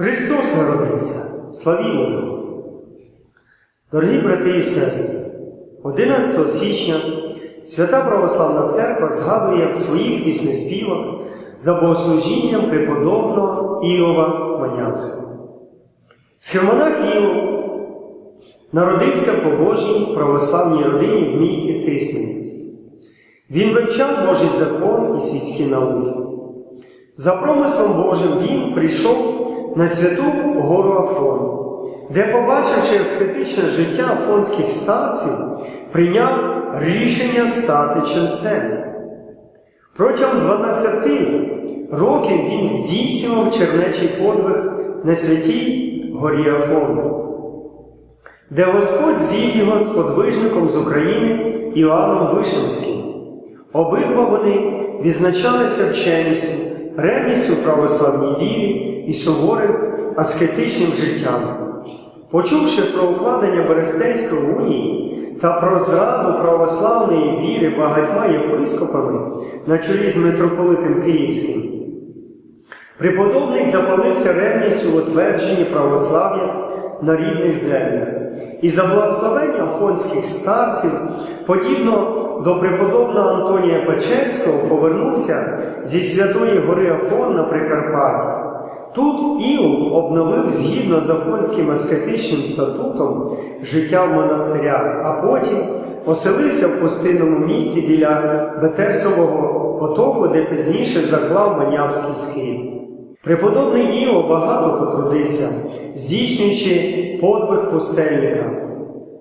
Христос народився, славімо Його! Дорогі брати і сестри, 11 січня Свята Православна Церква згадує в своїх піснеспівах за богослужінням преподобного Іова Манявського. Схемонах Іов народився в побожній православній родині в місті Тисмениці. Він вивчав Божий закон і світські науки. За промислом Божим він прийшов на святу гору Афон, де, побачивши аскетичне життя афонських старців, прийняв рішення стати ченцем. Протягом 12 років він здійснював чернечий подвиг на святій горі Афон, де Господь звів його з подвижником з України Іоанном Вишинським. Обидва вони відзначалися вченістю, ревністю православній вірі і суворим аскетичним життям. Почувши про укладення Берестейської унії та про зраду православної віри багатьма єпископами на чолі з митрополитом Київським, преподобний запалився ревністю в утвердженні православ'я на рідних землях і за благословення афонських старців, подібно до преподобного Антонія Печерського, повернувся зі Святої гори Афон на Прикарпаття. Тут Іов обновив згідно з Афонським аскетичним статутом життя в монастирях, а потім оселився в пустинному місті біля Бетерсового потоку, де пізніше заклав Манявський схід. Преподобний Іо багато потрудився, здійснюючи подвиг пустельника.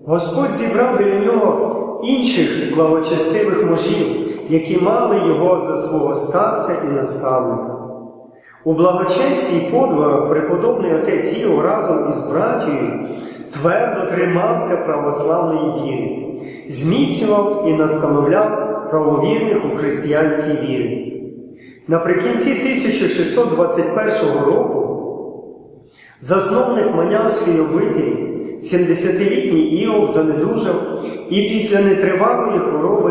Господь зібрав біля нього інших благочестивих мужів, які мали його за свого старця і наставника. У благочесті й подвигах преподобний отець Іов разом із братією твердо тримався православної віри, зміцнював і настановляв правовірних у християнській вірі. Наприкінці 1621 року засновник Манявської обителі, 70-літній Іов занедужав і після нетривалої хвороби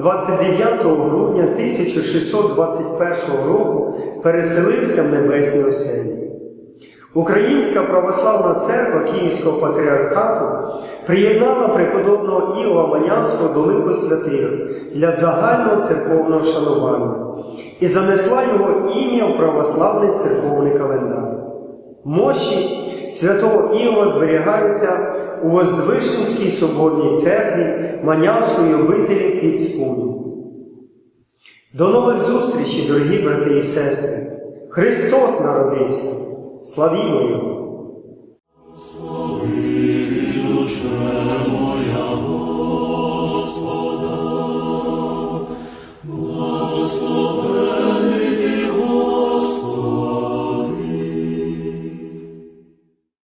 29 грудня 1621 року переселився в небесні оселі. Українська православна церква Київського патріархату приєднала преподобного Іова Манявського до лику святих для загального церковного шанування і занесла його ім'я в православний церковний календар. Мощі святого Іова зберігаються у Воздвиженській соборній церкві Манявської обителі під Скуду. До нових зустрічей, дорогі брати і сестри! Христос народився! Славімо Його!